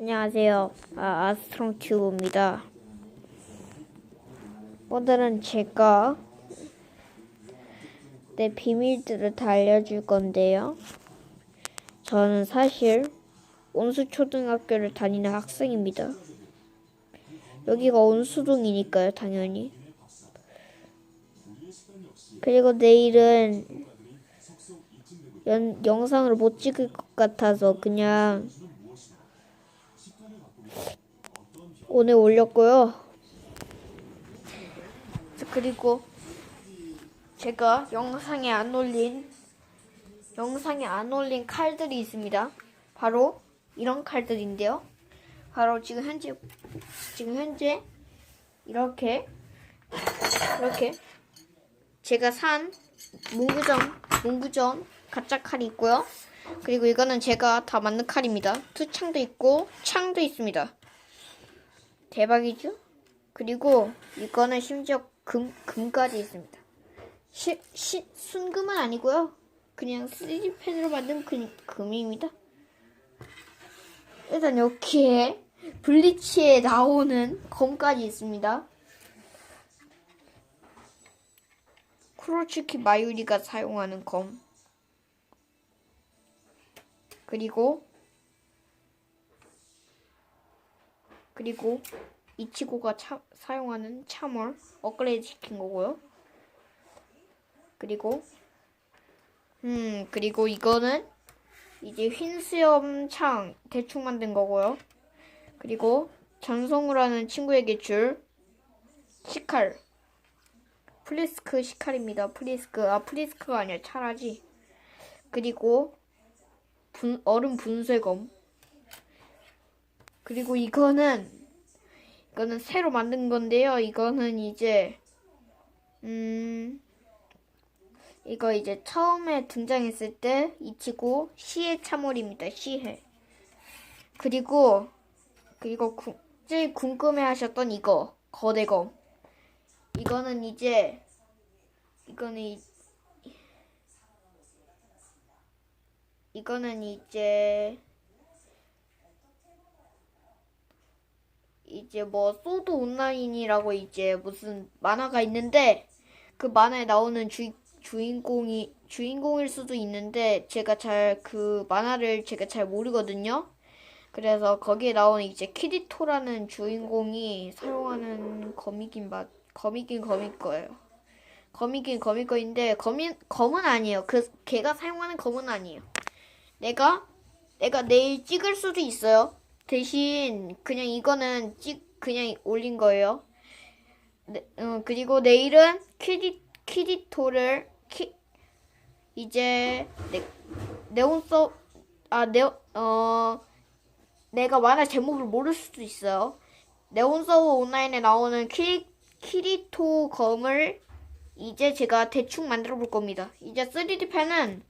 안녕하세요. 아, 아스트롱 튜브입니다. 오늘은 제가 내 비밀들을 다 알려줄 건데요. 저는 사실 온수초등학교를 다니는 학생입니다. 여기가 온수동이니까요, 당연히. 그리고 내일은 연, 영상을 못 찍을 것 같아서 그냥 오늘 올렸고요. 그리고 제가 영상에 안 올린 영상에 안 올린 칼들이 있습니다. 바로 이런 칼들인데요. 바로 지금 현재 지금 현재 이렇게 이렇게 제가 산 문구점 문구점 가짜 칼이 있고요. 그리고 이거는 제가 다 만든 칼입니다. 투창도 있고 창도 있습니다. 대박이죠? 그리고 이거는 심지어 금, 금까지 있습니다. 시, 시, 순금은 아니고요. 그냥 3D펜으로 만든 금, 금입니다. 일단 여기에 블리치에 나오는 검까지 있습니다. 크로츠키 마유리가 사용하는 검. 그리고 그리고 이치고가 차, 사용하는 참을 업그레이드 시킨 거고요. 그리고 음 그리고 이거는 이제 흰 수염 창 대충 만든 거고요. 그리고 전성우라는 친구에게 줄 시칼 플리스크 시칼입니다. 플리스크 아 플리스크가 아니라 차라지. 그리고 분, 얼음 분쇄검. 그리고 이거는 이거는 새로 만든 건데요. 이거는 이제 음 이거 이제 처음에 등장했을 때 이치고 시해 참월입니다. 시해. 그리고 그리고 구, 제일 궁금해하셨던 이거 거대검. 이거는 이제 이거는 이, 이거는 이제 이제 뭐 소드 온라인이라고 이제 무슨 만화가 있는데 그 만화에 나오는 주 주인공이 주인공일 수도 있는데 제가 잘 그 만화를 제가 잘 모르거든요. 그래서 거기에 나오는 이제 키리토라는 주인공이 사용하는 거미긴 맛 거미긴 거미 거예요. 거미긴 거미 거인데 거미 검은 아니에요. 그 걔가 사용하는 검은 아니에요. 내가 내가 내일 찍을 수도 있어요. 대신 그냥 이거는 찍 그냥 올린 거예요. 네, 어, 그리고 내일은 키리 키리토를 키 이제 네, 네온 서 아네어 내가 만화 제목을 모를 수도 있어요. 네온 서버 온라인에 나오는 키 키리토 검을 이제 제가 대충 만들어 볼 겁니다. 이제 3D 펜은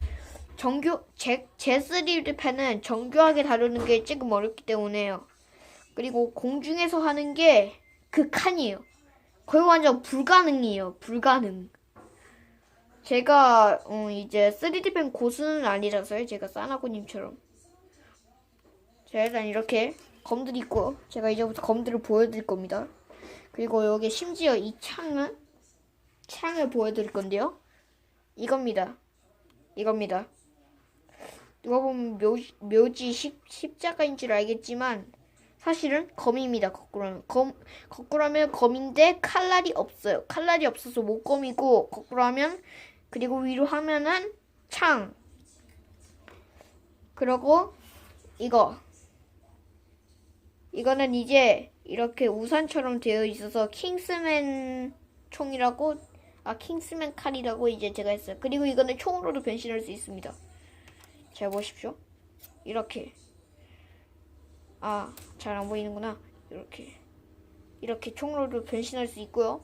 정교 제, 제 3D 펜은 정교하게 다루는 게 조금 어렵기 때문에요. 그리고 공중에서 하는 게 극한이에요. 거의 완전 불가능이에요. 불가능. 제가 어, 이제 3D 펜 고수는 아니라서요. 제가 싸나고님처럼. 자 일단 이렇게 검들이 있고요. 제가 이제부터 검들을 보여드릴 겁니다. 그리고 여기 심지어 이 창은 창을 보여드릴 건데요. 이겁니다. 이겁니다. 누가 보면 묘, 묘지 십, 십자가인 줄 알겠지만 사실은 검입니다. 거꾸로는 검 거꾸로 하면 검인데 칼날이 없어요. 칼날이 없어서 목검이고 거꾸로 하면 그리고 위로 하면은 창. 그리고 이거 이거는 이제 이렇게 우산처럼 되어 있어서 킹스맨 총이라고 아 킹스맨 칼이라고 이제 제가 했어요. 그리고 이거는 총으로도 변신할 수 있습니다. 잘 보십시오. 이렇게 아 잘 안 보이는구나. 이렇게 이렇게 총으로도 변신할 수 있고요.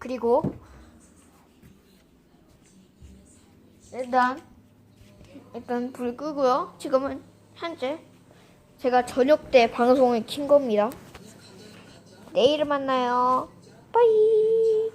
그리고 일단 일단 불 끄고요. 지금은 현재 제가 저녁 때 방송을 킨 겁니다. 내일 만나요. 빠이.